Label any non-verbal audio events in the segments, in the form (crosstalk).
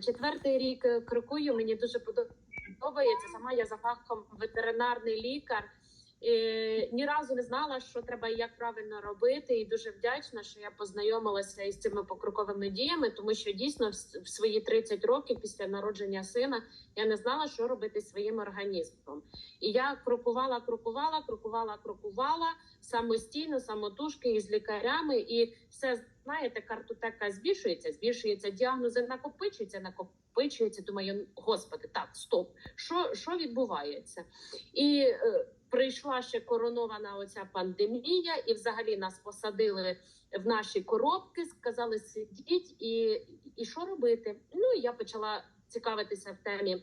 Четвертий рік е, крокую. Мені дуже подобається. Сама я за фахом ветеринарний лікар. Ні разу не знала, що треба і як правильно робити, і дуже вдячна, що я познайомилася із цими покроковими діями, тому що дійсно в свої 30 років після народження сина я не знала, що робити своїм організмом. І я крокувала, крокувала, крокувала, крокувала самостійно, самотужки із лікарями, і все знаєте, картотека збільшується, збільшується, діагнози накопичуються, накопичуються. Думаю, господи, так, стоп, що, що відбувається? І е, прийшла ще коронована оця пандемія, і взагалі нас посадили в наші коробки, сказали сидіть і, і що робити. Ну і я почала цікавитися в темі.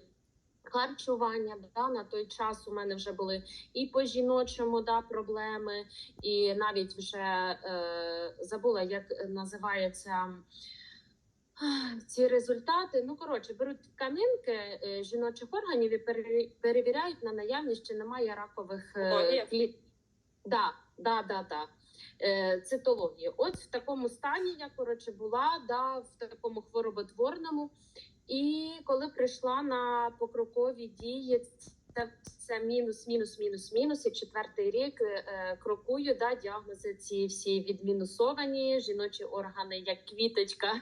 Харчування да на той час у мене вже були і по жіночому да проблеми, і навіть вже е, забула, як називається (sighs) ці результати. Ну коротше, беруть тканинки е, жіночих органів і переві- перевіряють на наявність, чи немає ракових е, Цитологія? клі... Да, да, да, да. Е, цитології. От в такому стані я коротше була, да, в такому хвороботворному. І коли прийшла на покрокові дії, це, це мінус, мінус, мінус, мінус. І четвертий рік е, крокую, да, діагнози ці всі відмінусовані, жіночі органи, як квіточка.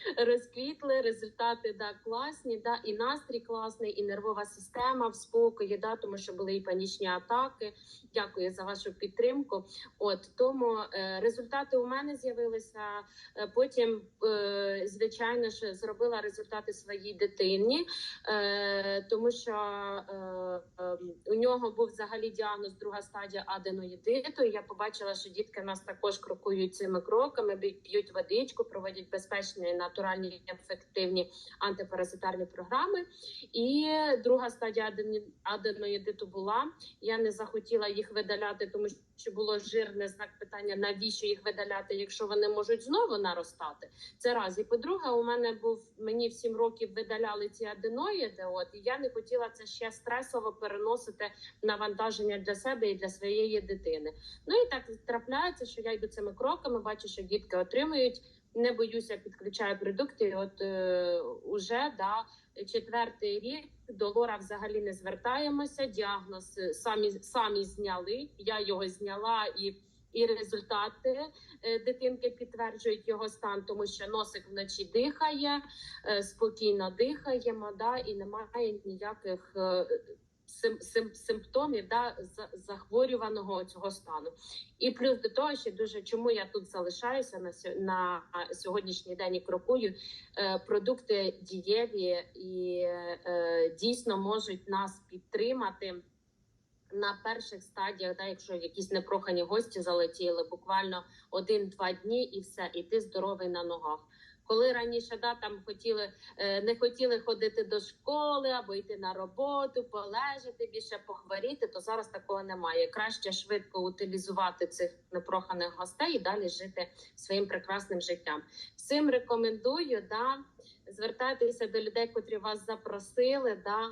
Розквітли, результати да класні, да і настрій класний, і нервова система в спокої, да, тому що були і панічні атаки. Дякую за вашу підтримку. От тому е, результати у мене з'явилися. Е, Потім, е, звичайно ж, зробила результати своїй дитині, е, тому що е, е, у нього був взагалі діагноз друга стадія аденоїдиту. І Я побачила, що дітки нас також крокують цими кроками, п'ють водичку, проводять безпечні, натуральні, ефективні антипаразитарні програми. І друга стадія аденоїдиту була. Я не захотіла їх видаляти, тому що було жирне знак питання, навіщо їх видаляти, якщо вони можуть знову наростати. Це раз. І по-друге, у мене був мені в 7 років видаляли ці аденоїди. От і я не хотіла це ще стресово переносити навантаження для себе і для своєї дитини. Ну і так трапляється, що я йду цими кроками, бачу, що дітки отримують. Не боюся, підключаю продукти. От е, уже да четвертий рік до лора взагалі не звертаємося. Діагноз е, самі самі зняли. Я його зняла і. І результати е, дитинки підтверджують його стан, тому що носик вночі дихає, е, спокійно дихаємо, да, і немає ніяких симптомів да, захворюваного цього стану. І плюс до того, що дуже чому я тут залишаюся на на сьогоднішній день і крокую. Е, продукти дієві і е, дійсно можуть нас підтримати на перших стадіях, да, якщо якісь непрохані гості залетіли, буквально один-два дні, і все, і ти здоровий на ногах. Коли раніше да там хотіли е, не хотіли ходити до школи або йти на роботу, полежати більше похворіти, то зараз такого немає. Краще швидко утилізувати цих непроханих гостей і далі жити своїм прекрасним життям. Всім рекомендую да звертайтеся до людей, котрі вас запросили. Да